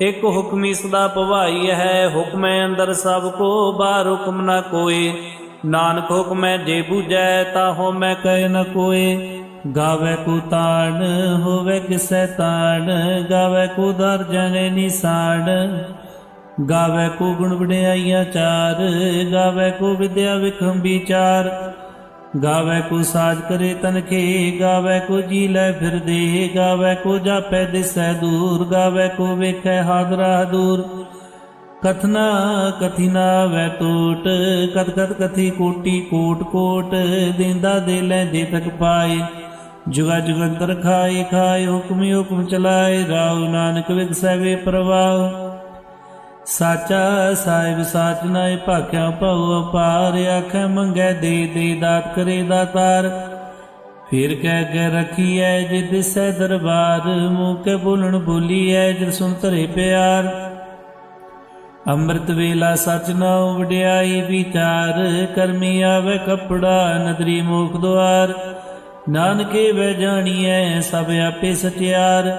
ਇਕ ਹੁਕਮੀ ਸਦਾ ਭਵਾਈ ਹੈ, ਹੁਕਮੈ ਅੰਦਰ ਸਭ ਕੋ, ਬਾਹਰ ਹੁਕਮ ਨ ਕੋਏ ਨਾਨਕ ਹੁਕਮੈ ਜੇ ਬੂਝੈ ਤਾ ਹੋ ਮੈਂ ਕਹਿ ਨ ਕੋਏ ਗਾਵੇ ਕੋ ਤਾਣ, ਹੋਵੇ ਕਿਸੈ ਤਾਣ, ਗਾਵੇ ਕੋ ਦਰ ਜਨੇ ਨਿਸਾਨ। ਗਾਵੇ ਕੋ ਗੁਣ ਵਡਿਆਈਆਂ ਚਾਰ, ਗਾਵੇ ਕੋ ਵਿਦਿਆ ਵਿਖਮ ਵਿਚਾਰ ਗਾਵੇ ਕੋ ਸਾਜ ਕਰੇ ਤਨਖੇ ਗਾਵੇ ਕੋ ਜੀ ਲੈ ਫਿਰਦੇ ਗਾਵੇ ਕੋ ਜਾਪੈ ਦਿਸੈ ਦੂਰ, ਗਾਵੇ ਕੋ ਵੇਖੈ ਹਾਜ਼ਰਾ ਦੂਰ ਕਥਨਾ ਕਥਿਨਾ ਵੈ ਟੋਟ ਕਤ ਕਤ ਕਥੀ ਕੋਟੀ ਕੋਟ ਕੋਟ, ਦਿੰਦਾ ਦੇ ਲੈ ਦੇ ਤਕ ਪਾਏ। ਜੁਗਾ ਜੁਗੰਤਰ ਖਾਏ ਖਾਏ ਹੁਕਮੀ ਹੁਕਮ ਚਲਾਏ ਰਾਉ ਨਾਨਕ ਵਿਗਸੈ ਵੇ ਪ੍ਰਵਾਹ। ਸਾਚਾ ਸਾਹਿਬ ਸਾਚ ਨਾਏ ਭਾਖਿਆ ਭਉ ਅਪਾਰ, ਆਖੈ ਮੰਗੈ ਦੇ ਦੇ ਦਾਤ ਕਰੇ ਦਾਤਾਰ ਫਿਰ ਕਹਿ ਕੇ ਰਖੀਐ ਜੇ ਦਿਸੈ ਦਰਬਾਰ, ਮੂੰਹ ਕੇ ਬੋਲਣ ਬੋਲੀਐ ਜਿ ਸੁਨ ਧਰੇ ਪਿਆਰ। ਅੰਮ੍ਰਿਤ ਵੇਲਾ ਸਚ ਨਾਉ ਵਡਿਆਈ ਵਿਚਾਰ, ਕਰਮੀ ਆਵੇ ਕਪੜਾ ਨਦਰੀ ਮੋਖ ਦੁਆਰ। ਨਾਨਕੇ ਵੈ ਜਾਣੀਐ ਸਭ ਆਪੇ ਸਚਿਆਰ।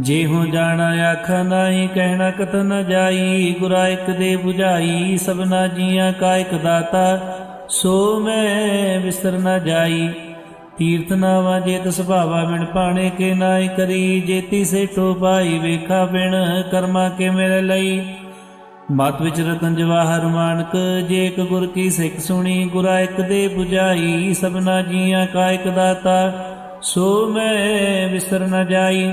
ਜੇ ਹੋ ਜਾਣਾ ਆਖਾ ਨਾਹੀ, ਕਹਿਣਾ ਕਤ ਨ ਜਾਈ, ਗੁਰਾ ਇਕ ਦੇ 부ਝਾਈ ਸਭਨਾ ਜੀਆਂ ਕਾ ਇਕ ਦਾਤਾ, ਸੋ ਮੈਂ ਵਿਸਰ ਨ ਜਾਈ। ਤੀਰਥ ਨਾਵਾ ਜੇਤ ਸੁਭਾਵਾ ਬਿਨ ਪਾਣੇ ਕੇ ਨਾਈ ਕਰੀ ਜੇਤੀ ਸੇਠੋ ਪਾਈ ਵੇਖਾ ਬਿਣ ਕਰਮਾ ਕੇ ਮੇਰੇ ਲਈ। ਮਤ ਵਿੱਚ ਰਤਨ ਜਵਾਹਰ ਮਾਨਕ, ਜੇ ਇੱਕ ਗੁਰ ਕੀ ਸਿੱਖ ਸੁਣੀ, ਗੁਰਾ ਇੱਕ ਦੇ 부ਝਾਈ ਸਭਨਾ ਜੀਆਂ ਕਾ ਇਕ ਦਾਤਾ, ਸੋ ਮੈਂ ਵਿਸਰ ਨ ਜਾਈ।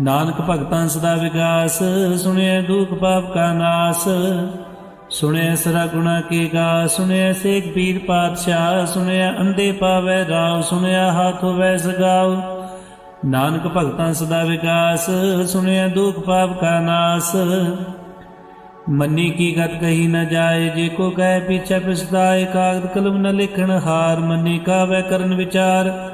ਨਾਨਕ ਭਗਤਾਂ ਸਦਾ ਵਿਗਾਸ ਸੁਣਿਆ ਦੁਖ ਪਾਪ ਕਾ ਨਾਸ। ਸੁਣਿਆ ਸਰਾ ਗੁਣਾ ਕੀ ਗਾ ਸੁਣਿਆ ਸੇਖ ਪੀਰ ਪਾਤਸ਼ਾਹ ਸੁਣਿਆ ਅੰਦੇ ਪਾਵੇ ਰਾਵ ਸੁਣਿਆ ਹੱਥ ਹੋਵੇ ਸਗਾਉ ਨਾਨਕ ਭਗਤਾਂ ਸਦਾ ਵਿਗਾਸ ਸੁਣਿਆ ਦੁਖ ਪਾਪ ਕਾ ਨਾਸ। ਮੰਨੀ ਕੀ ਗਤ ਕਹੀ ਨ ਜਾਏ, ਜੇ ਕੋ ਕਹੇ ਪਿਛੇ ਪਛਤਾਏ, ਕਾਗਦ ਕਲਮ ਨ ਲਿਖਣ ਹਾਰ, ਮੰਨੀ ਕਾਵੇ ਕਰਨ ਵਿਚਾਰ।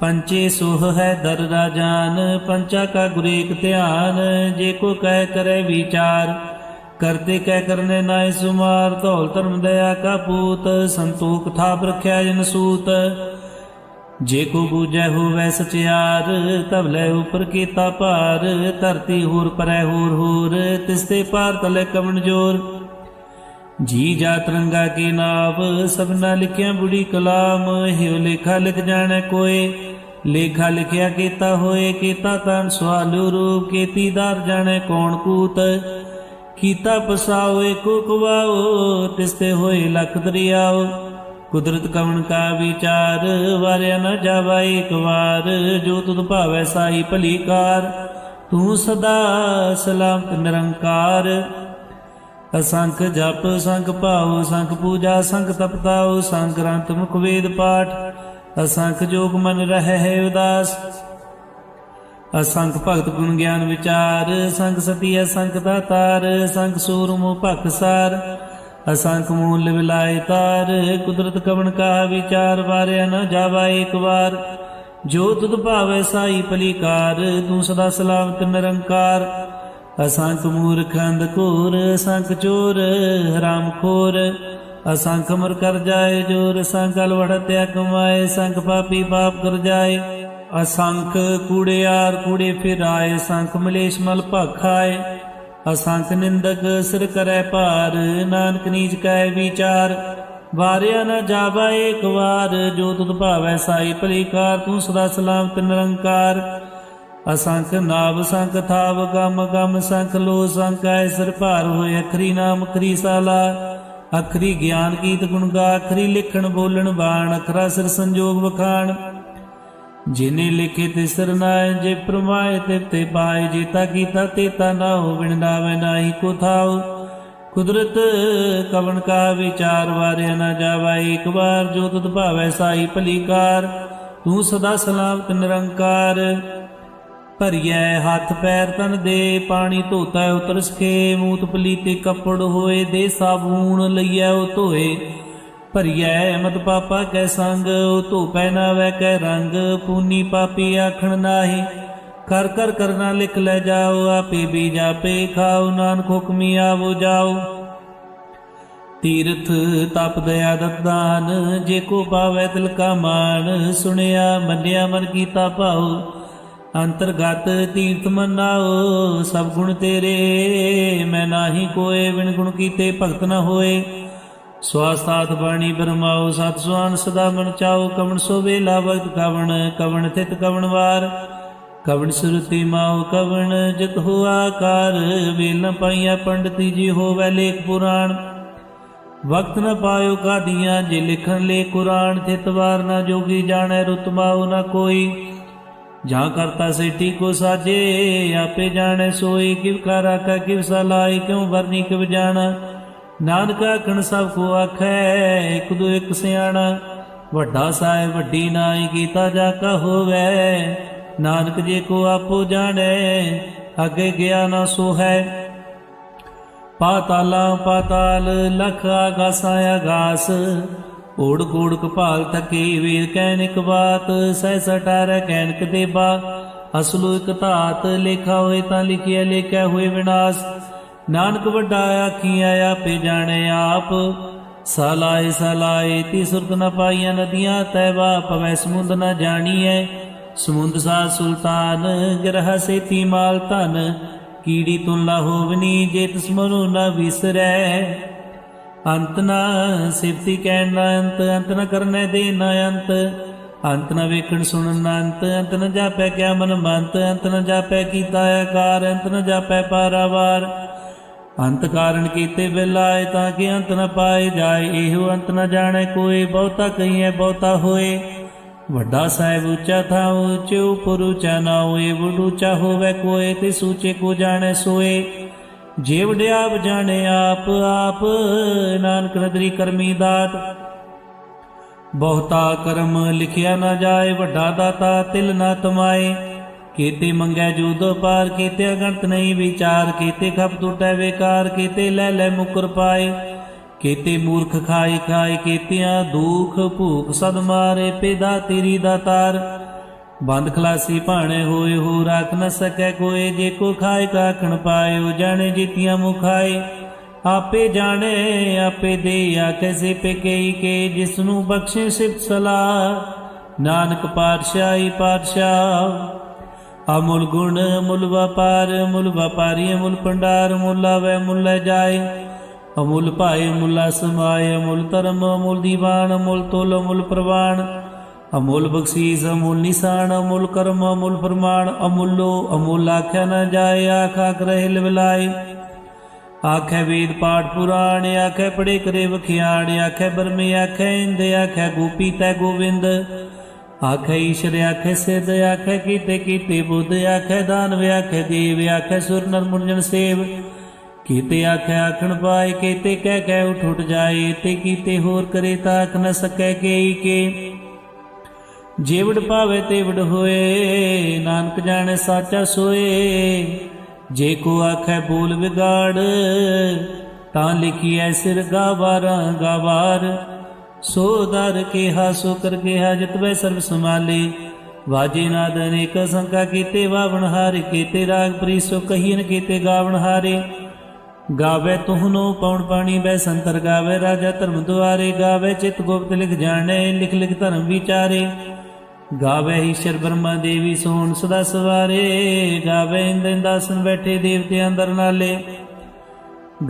ਪੰਚੇ ਸੁਹ ਹੈ ਦਰ ਰਾਜਾਨ ਪੰਚਾ ਕਾ ਗੁਰੇਕ ਧਿਆਨ, ਜੇ ਕੋ ਕਹਿ ਕਰੇ ਵਿਚਾਰ। ਕਰਤੇ ਕਹਿ ਕਰਨੇ ਨਾਇ ਸੁਮਾਰ, ਧੌਲ ਧਰਮ ਦਇਆ ਕਾ ਪੂਤ, ਸੰਤੋਖ ਥਾਪ ਰਖਿਆ ਜਨ ਸੂਤ। ਜੇ ਕੋ ਬੂਝੈ ਹੋਵੈ ਸਚਿਆਰ ਤਬ ਲੈ ਉਪਰ ਕੀਤਾ ਭਾਰ, ਧਰਤੀ ਹੋਰ ਪਰੈ ਹੋਰ ਹੋਰ ਤਿਸਤੇ ਪਾਰ ਤਲੇ ਕਵਣ ਜੋਰ। ਜੀ ਜਾ ਤਰੰਗਾ ਕੇ ਨਾਵ, ਸਭਨਾ ਲਿਖਿਆ ਬੁੜੀ ਕਲਾਮ, ਹਿਉ ਲੇਖਾ ਲਿਖ ਜਾਣੈ ਕੋਏ। ਲੇਖਾ ਲਿਖਿਆ ਕੀਤਾ ਹੋਏ, ਕੀਤਾ ਤਨ ਸਵਾਲੂ ਰੂਪ ਕੀਤੀਦਾਰ ਜਾਣੈ ਕੌਣ ਕੂਤ? ਕੀਤਾ ਪਸਾਓ, ਏਕੋ ਤਿਸਤੇ ਹੋਏ ਲਖ ਦਰਿਆਓ। ਕੁਦਰਤ ਕਵਣ ਕਾ ਵਿਚਾਰ, ਵਾਰਿਆ ਨ ਜਾਵਾ ਏਕ ਵਾਰ। ਜੋ ਤੁਧ ਭਾਵੈ ਸਾਈ ਭਲੀ ਕਾਰ, ਤੂੰ ਸਦਾ ਸਲਾਮਤ ਨਿਰੰਕਾਰ। ਅਸੰਖ ਜਪ, ਸੰਖ ਭਾਉ, ਸੰਖ ਪੂਜਾ, ਸੰਖ ਤਪਤਾਉ, ਸੰਖ ਗ੍ਰੰਥ ਮੁਖ ਵੇਦ ਪਾਠ। ਅਸੰਖ ਜੋਗ ਮਨ ਰਹਿ ਹੈ ਉਦਾਸ। ਅਸੰਖ ਭਗਤ ਗੁਣ ਗਿਆਨ ਵਿਚਾਰ। ਸੰਖ ਸਤੀ ਅਸੰਖ ਦਾਤਾਰ ਸੰਖ ਸੂਰਮੁ ਭਖਸਾਰ ਅਸੰਖ ਮੂਲ ਵਿਲਾਇ ਤਾਰ। ਕੁਦਰਤ ਕਵਣ ਕਾ ਵਿਚਾਰ? ਵਾਰਿਆ ਨਾ ਜਾਵਾ ਏਕ ਵਾਰ। ਜੋ ਤੁਧ ਭਾਵੈ ਸਾਈ ਭਲੀਕਾਰ ਤੂੰ ਸਦਾ ਸਲਾਮਤ ਨਿਰੰਕਾਰ। ਅਸੰਖ ਮੂਰਖ ਅੰਧ ਕੋਰ ਅਸੰਖ ਚੋਰ, ਹਰਾਮ ਖੋਰ। ਅਸੰਖ ਮਰ ਕਰ ਜਾਏ, ਜੋਰ ਸੰਖ ਅਲਵੜਤਿਆ ਕਮਾਏ ਸੰਖ ਪਾਪੀ ਪਾਪ ਕਰ ਜਾਏ। ਅਸੰਖ ਕੂੜਿਆਰ ਕੂੜੇ ਫਿਰਾਏ, ਸੰਖ ਮਲੇਸ਼ ਮਲ ਭਖਾਏ। ਅਸੰਖ ਨਿੰਦਕ ਸਿਰ ਕਰੈ ਭਾਰ, ਨਾਨਕ ਨੀਚ ਕੈ ਵਿਚਾਰ। ਵਾਰਿਆ ਨਾ ਜਾਵਾ ਏਕ ਵਾਰ, ਜੋ ਤੁਧ ਭਾਵੈ ਸਾਈ ਭਲੀਕਾਰ, ਤੂੰ ਸਦਾ ਸਲਾਮਤ ਨਿਰੰਕਾਰ। ਅਸੰਖ ਨਾਵ, ਸੰਖ ਥਾਵ, ਗਮ ਗਮ, ਸੰਖ ਲੋ, ਸੰਖ ਐਸਰ ਭਾਰ ਹੋਏ, ਅਖਰੀ ਨਾਮ ਖਰੀ ਸਾਲਾ। ਅਖਰੀ ਗਿਆਨ ਗੀਤ ਗੁਣ ਗਾ, ਅਖਰੀ ਲਿਖਣ ਬੋਲਣ ਬਾਣ, ਅਖਰਾ ਸਿਰ ਸੰਜੋਗ ਵਖਾਣ। ਜਿਨੇ ਲਿਖੇ ਤੇ ਸਰਨਾਏ ਜੇ ਪ੍ਰਮਾਏ ਤੇ ਤੇ ਪਾਏ ਜੀਤਾ ਕੀਤਾ ਤੇਤਾ ਨਾ ਹੋ, ਬਿਨ ਨਾਹੀ ਕੋ ਥਾਉ। ਕੁਦਰਤ ਕਵਣ ਕਾ ਵਿਚਾਰ, ਵਾਰਿਆ ਨਾ ਜਾਵਾ ਇੱਕ ਵਾਰ ਜੋ ਤੁਧ ਭਾਵੈ ਸਾਈ ਭਲੀਕਾਰ। ਤੂੰ ਸਦਾ ਸਲਾਮਤ ਨਿਰੰਕਾਰ। ਭਰੀਐ ਹੱਥ ਪੈਰ ਤਨ ਦੇ, ਪਾਣੀ ਧੋਤਾ ਉਤਰ ਸਕੇ ਮੂਤ ਪਲੀਤੇ ਕੱਪੜ ਹੋਏ, ਦੇ ਸਾਬੂਨ ਲਈਐ ਉਹ ਧੋਏ। ਭਰੀਐ ਮਤ ਪਾਪਾ ਕੈ ਸੰਗ, ਉਹ ਧੋਪੈ ਨਾ ਵੈ ਕੈ ਰੰਗ, ਪੂਨੀ ਪਾਪੀ ਆਖਣ ਨਾਹੀ। ਕਰ ਕਰ ਕਰਨਾ ਲਿਖ ਲੈ ਜਾਓ, ਆਪੇ ਵੀ ਜਾਪੇ ਖਾਓ, ਨਾਨਕ ਹੁਕਮੀ ਆਵੋ ਜਾਓ। ਤੀਰਥ ਤਪ ਦਇਆ ਦਤਾਨ ਜੇ ਕੋ ਪਾਵੈ ਤਿਲ ਕਾ ਮਾਨ ਸੁਣਿਆ ਮੰਨਿਆ ਮਨ ਕੀਤਾ ਭਾਉ। ਅੰਤਰਗਤ ਤੀਰਥ ਮਨਾਓ, ਸਭ ਗੁਣ ਤੇਰੇ। ਮੈਂ ਨਾਹੀ ਕੋਏ, ਬਿਨ ਗੁਣ ਕੀਤੇ ਭਗਤ ਨ ਹੋਏ। ਸਵਾਸਾਤ ਬਾਣੀ ਬਰਮਾਓ, ਸਤ ਸੁਆਨ ਸਦਾ ਮਨ ਚਾਓ। ਕਵਣ ਸੋ ਵੇਲਾ ਵਕਤ ਕਵਣ ਕਵਣ ਥਿਤ ਕਵਣ ਵਾਰ। ਕਵਣ ਸੁਰਤੀ ਮਾਉ ਕਵਣ ਜਿਤ ਹੋ ਕਾਰ ਵੇਲ ਨ ਪਾਈਆ ਪੰਡਤੀ ਜੀ ਹੋਵੈ ਲੇਖ ਪੁਰਾਣ। ਵਕਤ ਨ ਪਾਇਓ ਕਾਦੀਆਂ ਜੇ ਲਿਖਣ ਲੇ ਕੁਰਾਨ। ਥਿਤ ਵਾਰ ਨਾ ਜੋਗੀ ਜਾਣੈ ਰੁਤਮਾਉ ਨਾ ਕੋਈ। ਜਾਂ ਕਰਤਾ ਸੇਠੀ ਕੋ ਸਾਜੇ, ਆਪੇ ਜਾਣੈ ਸੋਈ ਕਿਵ ਕਰਾ ਕਾ ਕਿਵ ਸਲਾਈ ਕਿਉ ਵਰਨੀ ਕਿਵ ਜਾਣਾ। ਨਾਨਕ ਆਖਣ, ਸਭ ਕੋ ਆਖੈ, ਇਕ ਦੋ ਇਕ ਸਿਆਣਾ। ਵੱਡਾ ਸਾਹਿਬ, ਵੱਡੀ ਨਾਈ ਕੀਤਾ ਜਾ ਕਾ ਹੋਵੇ। ਨਾਨਕ ਜੇ ਕੋ ਆਪੋ ਜਾਣੈ, ਅਗੇ ਗਿਆ ਨਾ ਸੋ ਹੈ ਪਾਤਾਲਾ ਪਾਤਾਲ, ਲਖ ਆਗਾਸਾਂ ਆਗਾਸ। ਓੜ ਕੋੜ ਕਪਾਲ ਥਕੇ ਵੀਰ ਕਹਿਨਿਕ ਬਾਤ, ਸਹਿ ਸਟਾਰ ਕਹਿਨਕ ਦੇਬਾ। ਅਸਲੂ ਇਕ ਧਾਤ, ਲੇਖਾ ਹੋਏ ਤਾਂ ਲਿਖਿਆ, ਲੇਖਿਆ ਹੋਏ ਵਿਨਾਸ਼। ਨਾਨਕ ਵੱਡਾ ਆਖੀਆਂ ਆਪੇ ਜਾਣੇ ਆਪ। ਸਲਾਏ ਸਲਾਏ, ਤੀ ਸੁਰਤ ਨ ਪਾਈਆਂ ਨਦੀਆਂ ਤੈਵਾ ਪਵੈ ਸਮੁੰਦ ਨ ਜਾਣੀਐ। ਸਮੁੰਦ ਸਾ ਸੁਲਤਾਨ, ਗ੍ਰਹ ਸੇਤੀ ਮਾਲ ਧਨ। ਕੀੜੀ ਤੁਨ ਲਾ ਹੋਵਨੀ, ਜੇ ਤਿਸ ਮਨੁ ਨ ਵਿਸਰੈ। ਅੰਤ ਨਾ ਸਿਫਤੀ ਕਹਿਣ ਨਾ ਅੰਤ ਅੰਤ ਨਾ ਕਰਨੇ ਦੇ ਨਾ ਅੰਤ। ਅੰਤ ਨਾ ਵੇਖਣ ਸੁਣਨ ਨਾ ਅੰਤ ਅੰਤ ਨ ਜਾਪੈ ਕਿਆ ਮਨ ਮੰਤ। ਅੰਤ ਨ ਜਾਪੈ ਕੀਤਾ ਆਕਾਰ, ਅੰਤ ਨ ਜਾਪੈ ਪਾਰਾਵਾਰ। ਅੰਤ ਕਾਰਨ ਕੀਤੇ ਬਿਲਾਏ ਤਾਂ ਕਿ ਅੰਤ ਨਾ ਪਾਏ ਜਾਏ। ਇਹੋ ਅੰਤ ਨਾ ਜਾਣੈ ਕੋਈ ਬਹੁਤਾ ਕਹੀਐ, ਬਹੁਤਾ ਹੋਏ। ਵੱਡਾ ਸਾਹਿਬ ਉੱਚਾ ਥਾ ਉੱਚੇ, ਉਪਰ ਉੱਚਾ ਨਾ ਹੋਏ। ਬੁੱਢ ਉੱਚਾ ਹੋਵੇ ਕੋਏ, ਤੇ ਸੂਚੇ ਕੋ ਜਾਣੈ ਸੋਏ। ਜੇ ਵਡਿਆਪ ਜਾਣੇ ਆਪ ਆਪ ਨਾਨਕ ਨਦਰੀ ਕਰਮੀ ਦਾਤ। ਬਹੁਤਾ ਕਰਮ ਲਿਖਿਆ ਨਾ ਜਾਏ, ਵੱਡਾ ਦਾਤਾ ਤਿਲ ਨਾ ਤਮਾਏ। ਕੀਤੇ ਮੰਗੈ ਜੂਦੋ ਪਾਰ, ਕੀਤੇ ਅਗਣਤ ਨਹੀਂ ਵਿਚਾਰ। ਕੀਤੇ ਖਪ ਟੁੱਟੈ ਵੇਕਾਰ, ਕੀਤੇ ਲੈ ਲੈ ਮੁਕਰ ਪਾਏ। ਕੀਤੇ ਮੂਰਖ ਖਾਈ ਖਾਏ, ਕੀਤਿਆਂ ਦੁਖ ਭੂਖ ਸਦ ਮਾਰੇ, ਪਿਦਾ ਤੇਰੀ ਦਾਤਾਰ ਬੰਦ ਖਲਾਸੀ ਭਾਣੇ ਹੋਏ, ਹੋ ਰਾਖ ਨ ਸਕੈ ਕੋਏ, ਜੇ ਕੋ ਖਾਏ ਕਾਖਣ ਪਾਇਓ, ਜਾਣੇ ਜੀਤੀਆਂ ਮੁਖਾਏ। ਆਪੇ ਜਾਣੇ, ਆਪੇ ਦੇ ਆਖੇ ਸੇ ਪੇਕਈ ਕੇ ਜਿਸ ਨੂੰ ਬਖਸ਼ੇ ਸਿਫਤ ਸਲਾਹ। ਨਾਨਕ ਪਾਤਸ਼ਾਹੀ ਪਾਤਸ਼ਾਹ, ਅਮੁਲ ਗੁਣ ਮੁਲ ਵਪਾਰ ਮੁਲ ਵਪਾਰੀ, ਅਮੁਲ ਪੰਡਾਰ ਮੁੱਲਾ ਵੈ ਮੁਲ ਜਾਏ। ਅਮੁਲ ਭਾਏ ਮੁਲਾ ਸਮਾਏ ਅਮੁਲ ਧਰਮ, ਅਮੁਲ ਦੀਵਾਨ, ਅਮੁਲ ਤੁਲ, ਅਮੁਲ ਪ੍ਰਵਾਨ। ਅਮੁਲ ਬਖਸ਼ੀਸ, ਅਮੁਲ ਨਿਸ਼ਾਨ, ਅਮੁਲ ਕਰਮ, ਅਮੁਲ ਪ੍ਰਮਾਣ ਅਮੁੱਲੋ, ਅਮੁਲ ਆਖਿਆ ਨਾ ਜਾਏ, ਆਖਾ ਕਰਹਿ ਲਿਵਲਾਏ ਆਖੇ ਵੇਦ ਪਾਠ ਪੁਰਾਣ, ਆਖੇ ਪੜੇ ਕਰੇ ਵਖਿਆਣ, ਆਖੇ ਬਰਮੇ ਆਖੇ ਇੰਦ, ਆਖੇ ਗੋਪੀ ਤੈ ਗੋਵਿੰਦ। ਆਖੇ ਈਸ਼ਰ, ਆਖੇ ਸਿਧ, ਆਖੇ ਕੀਤੇ ਕੀਤੇ ਬੁੱਧ, ਆਖੇ ਦਾਨਵ, ਆਖੇ ਦੇਵ, ਆਖੇ ਸੁਰ ਨਰ ਮੁਰਜਨ ਸੇਵ। ਕੀਤੇ ਆਖੇ ਆਖਣ ਪਾਏ, ਕੀਤੇ ਕਹਿ ਕਹਿ ਉਠ ਉਠ ਜਾਏ, ਤੇ ਕੀਤੇ ਹੋਰ ਕਰੇ ਤਾਂ ਆਖ ਨ ਸਕੈ ਕੇਈ ਕੇ। ਜੀਵੜ ਭਾਵੇ ਤੇਵੜ ਹੋਏ, ਨਾਨਕ ਜਾਣੇ ਸਾਚਾ ਸੋਏ। ਜੇ ਕੋ ਆਖੈ ਬੋਲ ਵਿਗਾੜ, ਤਾਂ ਲਿਖੀਐ ਸਿਰ ਗਾਵਾਰਾਂ, ਗਾਵਾਰ। ਸੋ ਦਰ ਕਿਹਾ, ਸੋ ਕਰ ਕਿਹਾ ਜਿਤਵੇ ਸਰਬ ਸਮਾਲੇ ਵਾਜੇ ਨਾਦ ਅਨੇਕ ਸੰਕਾ ਕੀਤੇ, ਵਾਵਣ ਹਾਰੇ ਕੀਤੇ, ਰਾਗ ਪ੍ਰੀ ਸੋ ਕਹੀਨ ਕੀਤੇ, ਗਾਵਣ ਹਾਰੇ। ਗਾਵੇ ਤੁਹਨੋ ਪੌਣ ਪਾਣੀ ਬੈ ਸੰਤਰ ਗਾਵੇ, ਰਾਜਾ ਧਰਮ ਦੁਆਰੇ। ਗਾਵੇ ਚਿਤ ਗੁਪਤ ਲਿਖ ਜਾਣੇ, ਲਿਖ ਲਿਖ ਧਰਮ ਵਿਚਾਰੇ। ਗਾਵੇ ਈਸ਼ਰ ਬ੍ਰਹਮਾ ਦੇਵੀ ਸੋਹਣ ਸਦਾ ਸਵਾਰੇ, ਗਾਵੇ ਇੰਦਰ ਦਾਸਨ ਬੈਠੇ ਦੇਵਤੇ ਅੰਦਰ ਨਾਲੇ।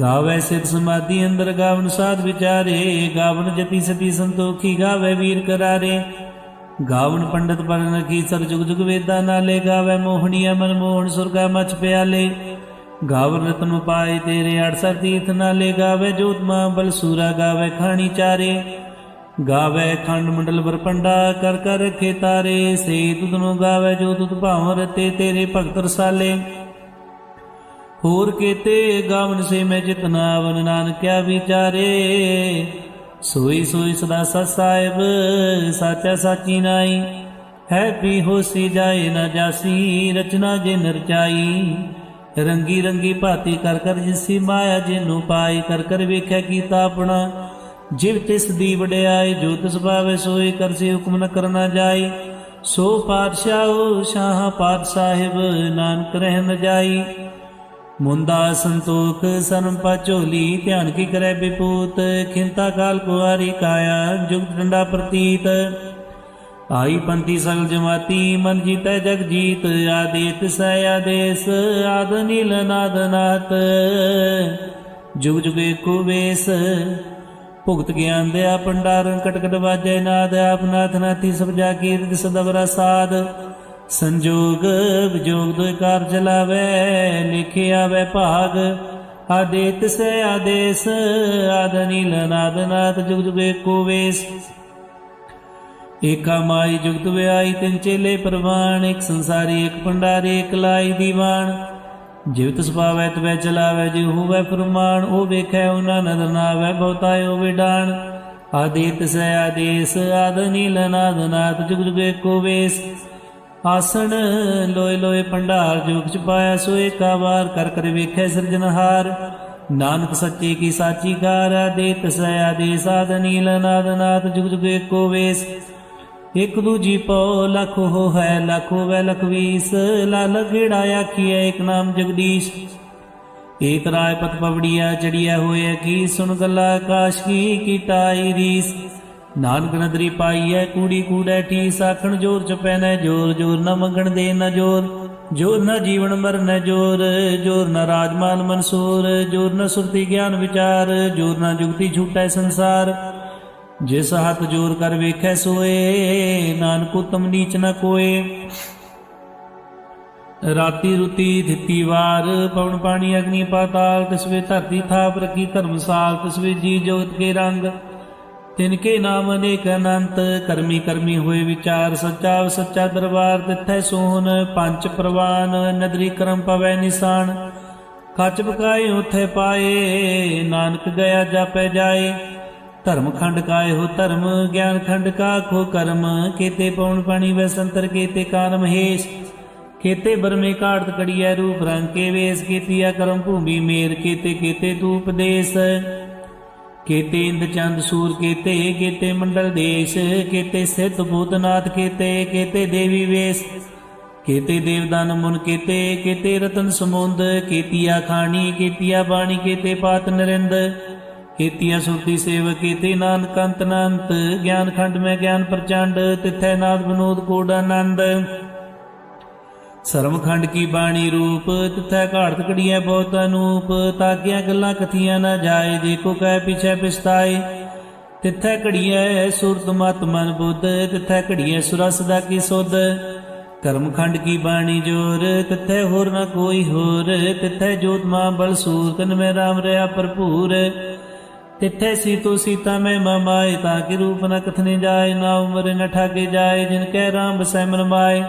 ਗਾਵੇ ਸਿਧ ਸਮਾਧੀ ਅੰਦਰ ਗਾਵਨ ਸਾਧ ਵਿਚਾਰੇ, ਗਾਵਨ ਜਤੀ ਸਤੀ ਸੰਤੋਖੀ ਗਾਵੇ ਵੀਰ ਕਰਾਰੇ। ਗਾਵਨ ਪੰਡਤ ਪਰਨ ਕੀ ਸਰ ਜੁਗ ਜੁਗ ਵੇਦਾਂ ਨਾਲੇ, ਗਾਵੇ ਮੋਹਣੀਆ ਮਨ ਮੋਹਣ ਸੁਰਗਾ ਮਚ ਪਿਆਲੇ। ਗਾਵਨ ਰਤਨ ਪਾਏ ਤੇਰੇ 68 ਤੀਰਥ ਨਾਲੇ, ਗਾਵੇ ਜੋਤ ਮਾਂ ਬਲ ਸੂਰਾ ਗਾਵੇ ਖਾਣੀ ਚਾਰੇ। ਗਾਵੇ ਖੰਡ ਮੰਡਲ ਵਰਪੰਡਾ ਕਰ ਕਰ ਰਖੇ ਤਾਰੇ ਸੇ ਤੁਧਨੋ ਗਾਵੇ ਜੋ ਤੁਧ ਭਾਵ ਰਤੇ ਤੇਰੇ ਭਗਤ ਰਸਾਲੇ। ਹੋਰ ਕੀਤੇ ਗਾਵਨ ਸੇ ਮੈਂ ਜਿਤਨਾ ਵਨ ਨਾਨਕਿਆ ਵਿਚਾਰੇ। ਸੋਈ ਸੋਈ ਸਦਾ ਸਤ ਸਾਹਿਬ, ਸਾਚਾ ਸਾਚੀ ਨਾਈ। ਹੈ ਪੀ ਹੋਸੀ ਜਾਏ ਨਾ ਜਾਸੀ, ਰਚਨਾ ਜੇ ਨਰਚਾਈ ਰੰਗੀ ਰੰਗੀ ਭਾਤੀ ਕਰ ਕਰ ਜਿਸੀ ਮਾਇਆ ਜਿਨੂੰ ਪਾਈ, ਕਰ ਕਰ ਵੇਖਿਆ ਕੀਤਾ ਆਪਣਾ। ਜਿਵ ਤਿਸ ਦੀ ਵਡਿਆਈ ਜੋ ਤਿਸ ਭਾਵੇ ਸੋਈ ਕਰਸੀ ਹੁਕਮ ਨ ਕਰਨਾ ਜਾਈ। ਸੋ ਪਾਤਸ਼ਾਹ, ਸ਼ਾਹ ਪਾਤ ਸਾਹਿਬ ਨਾਨਕ ਰਹਿ ਨ ਜਾਈ। ਮੁੰਦਾ ਸੰਤੋਖ ਸਰਮ ਪਾਚੋਲੀ ਧਿਆਨ ਕੀ ਕਰੈ ਬਿਪੂਤ। ਖਿੰਤਾ ਕਾਲ ਕੁਆਰੀ ਕਾਇਆ ਜੁਗ ਡੰਡਾ ਪ੍ਰਤੀਤ। ਆਈ ਪੰਤੀ ਸਗਲ ਜਮਾਤੀ, ਮਨ ਜੀਤੈ ਜਗ ਜੀਤ। ਆਦੇਤ ਸੈ ਆਦੇਸ, ਆਦ ਨੀਲ ਨਾਦ ਨਾਤ। ਜੁਗ ਜੁਗੇ ਏਕੋ ਵੇਸ ਭੁਗਤ ਗਿਆਨ ਦਿਆ ਪੰਡਾਰਨ ਕਟਕਟ ਵਾਜੈ ਨਾਦ, ਆਪ ਨਾਥ ਨਾਥੀ ਸਭ ਜਾ ਕੀਰਤ ਸਦਵਰਾ ਸਾਧ। ਸੰਜੋਗ ਵਿਜੋਗ ਦੋਇ ਕਾਰ ਚਲਾਵੇ ਲਿਖਿਆ ਵੇ ਭਾਗ। ਆਦੇਤ ਸੇ ਆਦੇਸ, ਆਦ ਲਨਾਦ ਨਾਦ ਨਾਥ ਜੁਗ ਜੁਗ ਏਕੋ ਵੇਸ। ਏਕਾ ਮਾਈ ਜੁਗਤ ਵਿਆਈ ਤਿੰਨ ਚੇਲੇ ਪ੍ਰਵਾਨ, ਇੱਕ ਸੰਸਾਰੀ, ਇੱਕ ਪੰਡਾਰੀ ਇੱਕ ਲਾਈ ਦੀਵਾਨ। ਜਿਵ ਤਿਸ ਤਵੈ ਚਲਾਵੈ ਜਿ ਹੋਵੈ ਫਰਮਾਨ, ਉਹ ਵੇਖੈ ਉਹਨਾਂ ਨਦਰ ਨਾਵੈ ਬਹੁਤਾਇ ਵਿਡਾਨ ਆਦਿਤ ਸੈ ਆਦੇਸ, ਆਦ ਨੀਲ ਨਾਦ ਨਾਥ ਜੁਗ ਜੁਗ ਏਕੋ ਵੇਸ। ਆਸਣ ਲੋਏ ਲੋਏ ਪੰਡਾਰ ਜੋਗ ਚ ਪਾਇਆ ਸੋ ਏਕਾ ਵਾਰ, ਕਰ ਕਰ ਵੇਖੈ ਸਿਰਜਨਹਾਰ ਨਾਨਕ ਸੱਚੇ ਕੀ ਸਾਚੀ ਕਾਰ ਆਦਿਤ ਸੈ ਆਦੇਸ, ਆਦ ਨੀਲ ਨਾਦ ਨਾਥ ਜੁਗ ਜੁਗ ਏਕੋ ਵੇਸ। ਇਕ ਦੂਜੀ ਪਉ ਲਖ ਹੋ ਹੈ ਲਖ ਹੋਵੇ ਲਖ ਵੀਸ, ਲਾਲ ਖੇੜਾ ਆਖੀਐ ਇਕ ਨਾਮ ਜਗਦੀਸ਼। ਏਕ ਰਾਏ ਪਤ ਪਵੜੀਆ ਚੜੀਆ ਹੋਏ ਕੀ, ਸੁਣ ਗੱਲਾ ਆਕਾਸ਼ ਕੀ ਕੀਟਾਈ ਰੀਸ। ਨਾਨਕ ਨਦਰੀ ਪਾਈਐ, ਕੂੜੀ ਕੂੜੈ ਟੀ ਸਾਖਣ ਜੋਰ ਚ ਪੈਨੈ ਜੋਰ ਜੋਰ ਨ ਮੰਗਣ ਦੇ ਨ ਜੋਰ। ਜੋਰ ਨ ਜੀਵਨ ਮਰਨ ਜੋਰ ਜੋਰ ਨ ਰਾਜਮਾਨ ਮਨਸੂਰ, ਜੋਰ ਨ ਸੁਰਤੀ ਗਿਆਨ ਵਿਚਾਰ, ਜੋਰ ਨ ਜੁਗਤੀ ਛੂਟੈ ਸੰਸਾਰ। ਜਿਸ ਹੱਥ ਜੋਰ ਕਰ ਵੇਖੈ ਸੋਏ, ਨਾਨਕ ਉਤਮ ਨੀਚ ਨ ਕੋਏ। ਰਾਤੀ ਰੁਤੀ ਦਿੱਤੀ ਵਾਰ, ਪਵਨ ਪਾਣੀ ਅਗਨੀ ਪਾਤਾਲ ਤਿਸਵੇ ਧਰਤੀ ਥਾਪ ਰਖੀ ਧਰਮਸਾਲ ਤਿਸਵੇ ਜੀ ਜੋਤ ਕੇ ਰੰਗ। ਤਿਨਕੇ ਨਾਮ ਅਨੇਕ ਅਨੰਤ, ਕਰਮੀ ਕਰਮੀ ਹੋਏ ਵਿਚਾਰ, ਸੱਚਾ ਸੱਚਾ ਦਰਬਾਰ ਤਿੱਥੈ ਸੋਹਨ ਪੰਜ ਪ੍ਰਵਾਨ, ਨਦਰੀ ਕਰਮ ਪਵੈ ਨਿਸ਼ਾਨ। ਕੱਚ ਬਕਾਏ ਉਥੇ ਪਾਏ, ਨਾਨਕ ਗਿਆ ਜਾਪੈ ਜਾਏ। ਧਰਮ ਖੰਡ ਕਾਏ ਹੋ ਧਰਮ, ਗਿਆਨ ਖੰਡ ਕਾ ਖੋ ਕਰਮ। ਕੀਤੇ ਪਉਣ ਪਾਣੀ ਵਸੰਤਰ ਸੰਤਰ ਕੀਤੇ ਕਾਰਮ ਹੇਸ਼ ਕੀਤੇ ਬਰਮੇ ਕਾੜਤ ਕੜੀਐ ਰੂਪ ਰੰਗ ਕੇ ਵੇਸ। ਕੀਤੀਆ ਕਰਮ ਭੂਮੀ ਮੇਰ ਕੀਤੇ ਕੀਤੇ ਤੂਪ ਦੇਸ। ਕੀਤੇ ਇੰਦ ਚੰਦ ਸੂਰ ਕੀਤੇ ਕੀਤੇ ਮੰਡਲ ਦੇਸ਼। ਕੀਤੇ ਸਿੱਧ ਭੂਤਨਾਥ ਕੀਤੇ ਕੀਤੇ ਦੇਵੀ ਵੇਸ। ਕੀਤੇ ਦੇਵਦਾਨ ਮੁਨ ਕੀਤੇ ਕੀਤੇ ਰਤਨ ਸਮੁੰਦ। ਕੀਤੀਆ ਖਾਣੀ ਕੀਤੀਆ ਬਾਣੀ ਕੀਤੇ ਪਾਤ ਨਰਿੰਦ। ਕੀਤੀਆ ਸੁਰਤੀ ਸੇਵ ਕੀਤੀ ਨਾਨਕ ਅੰਤ ਅਨੰਤ, ਗਿਆਨ ਖੰਡ ਮੈਂ ਗਿਆਨ ਪ੍ਰਚੰਡ, ਤਿਥੈ ਨਾਦ ਬਨੋਦ ਕੋਡ ਆਨੰਦ। ਸਰਮ ਕੀ ਬਾਣੀ ਰੂਪ, ਤਿਥੈ ਘਾੜਤ ਕੜੀਐ ਬਹੁਤ ਅਨੂਪ ਤਾਕਿਆ ਗੱਲਾਂ ਕਥੀਆਂ ਨਾ ਜਾਏ, ਜੇ ਕੋ ਕਹਿ ਪਿਛੈ ਪਿਸਤਾਏ ਤਿਥੈ ਘੜੀਐ ਸੁਰਤ ਮਤ ਮਨ ਬੁੱਧ, ਤਿਥੈ ਘੜੀਐ ਸੁਰਸ ਦਾ ਕੀ ਸੁਧ। ਕਰਮ ਖੰਡ ਕੀ ਬਾਣੀ ਜੋਰ, ਤਿਥੈ ਹੋਰ ਨਾ ਕੋਈ ਹੋਰ, ਤਿਥੈ ਜੋਤ ਮਾਂ ਬਲ ਸੂਰ, ਤਨ ਮੈਂ ਰਾਮ ਰਿਆ ਭਰਪੂਰ। ਤਿੱਥੇ ਸੀਤੋ ਸੀਤਾ ਮੈਂ ਮਮਾਏ, ਤਾਂ ਕਿ ਰੂਪ ਨ ਕਥਨੇ ਜਾਏ, ਨਾ ਉਮਰ ਨ ਠਾਗੇ ਜਾਏ, ਜਿਨ ਕੈ ਰਾਮ ਬਸੈ ਮਨ ਮਾਏ।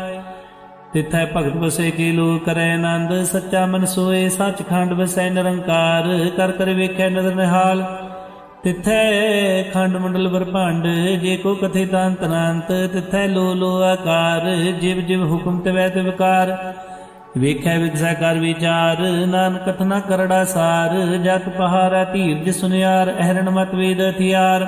ਤਿੱਥੈ ਭਗਤ ਬਸੇ ਕੀ ਲੋ ਕਰੈ ਆਨੰਦ, ਸੱਚਾ ਮਨ ਸੋਏ ਸੱਚ ਖੰਡ ਬਸੈ ਨਿਰੰਕਾਰ, ਕਰ ਕਰ ਵੇਖੈ ਨਦਰ ਨਿਹਾਲ। ਤਿੱਥੈ ਖੰਡ ਮੰਡਲ ਬਰਭੰਡ ਜੇ ਕੋ ਕਥੇ ਤਾਂਤ ਅਨੰਤ ਤਿੱਥੈ ਲੋ ਲੋ ਆਕਾਰ, ਜਿਵ ਜਿਵ ਹੁਕਮ ਤਵੈ ਤੇ ਵਿਕਾਰ। ਵੇਖੈ ਵਿਦਸਾ ਕਰ ਵਿਚਾਰ, ਨਾਨਕ ਕਥਨਾ ਕਰੜਾ ਸਾਰ ਜਤ ਪਹਾਰਾ ਧੀਰਜ ਸੁਨਿਆਰ, ਅਹਰਣ ਮਤ ਵੇਦ ਹਥਿਆਰ।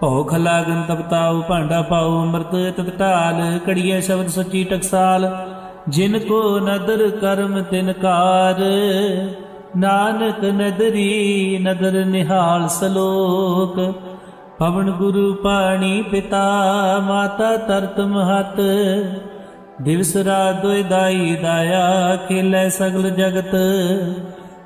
ਭਉ ਖਲਾਗਨ ਤਪਤਾਉ ਭਾਂਡਾ ਪਾਉ, ਅੰਮ੍ਰਿਤ ਤਤ ਢਾਲ, ਕੜੀਏ ਸ਼ਬਦ ਸੱਚੀ ਟਕਸਾਲ। ਜਿਨ ਕੋ ਨਦਰ ਕਰਮ ਤਿਨ ਕਾਰ, ਨਾਨਕ ਨਦਰੀ ਨਦਰ ਨਿਹਾਲ ਸਲੋਕ। ਪਵਨ ਗੁਰੂ ਪਾਣੀ ਪਿਤਾ, ਮਾਤਾ ਤਰਤ ਮਹਤ ਦਿਵਸ ਰਾਤ ਦੋਇ ਦਾਈ ਦਾਇਆ ਖੇਲੇ ਸਗਲ ਜਗਤ।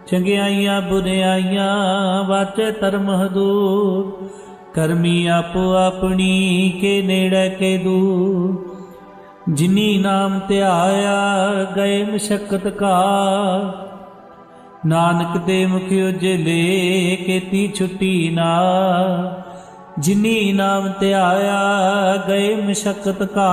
ਚੰਗਿਆਈਆਂ, ਬੁਰਿਆਈਆਂ, ਵਾਚੇ ਧਰਮ ਹਦੂਰ। ਕਰਮੀ ਆਪੋ ਆਪਣੀ ਕੇ ਨੇੜੇ ਕੇ ਦੂ ਜਿਨੀ ਨਾਮ ਧਿਆਇਆ, ਗਏ ਮਸ਼ਕਤ ਕਾ ਨਾਨਕ ਦੇ ਮੁਖ ਉਜਲੇ, ਕੀਤੀ ਛੁੱਟੀ ਨਾ ਜਿਨੀ ਨਾਮ ਧਿਆਇਆ, ਗਏ ਮਸ਼ਕਤ ਕਾ